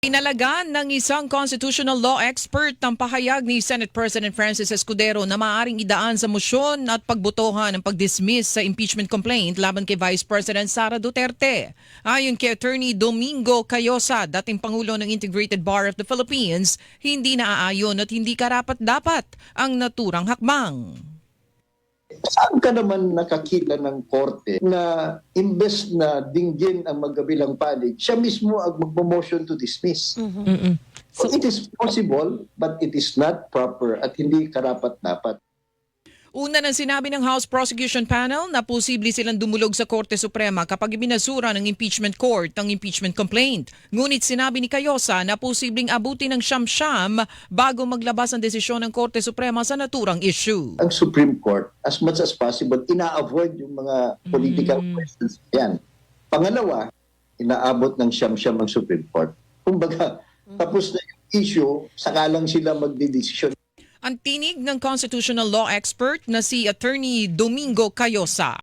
Pinalagan ng isang constitutional law expert ng pahayag ni Senate President Francis Escudero na maaaring idaan sa motion at pagbotohan ng pagdismiss sa impeachment complaint laban kay Vice President Sara Duterte. Ayon kay Attorney Domingo Cayosa, dating Pangulo ng Integrated Bar of the Philippines, hindi naaayon at hindi karapat-dapat ang naturang hakbang. Saan ka naman nakakita ng korte na imbes na dinggin ang magkabilang panig, siya mismo ang magmo-motion to dismiss? So, it is possible, but it is not proper at hindi karapat-dapat. Una nang sinabi ng House Prosecution Panel na posible silang dumulog sa Korte Suprema kapag ibinasura ng impeachment court ang impeachment complaint. Ngunit sinabi ni Cayosa na posibleng abuti ng siyam-siyam bago maglabas ang desisyon ng Korte Suprema sa naturang issue. Ang Supreme Court, as much as possible, ina-avoid yung mga political questions. Yan. Pangalawa, inaabot ng siyam-siyam ang Supreme Court. Kumbaga, tapos na yung issue, saka lang sila magdidesisyon. Ang tinig ng constitutional law expert na si Attorney Domingo Cayosa.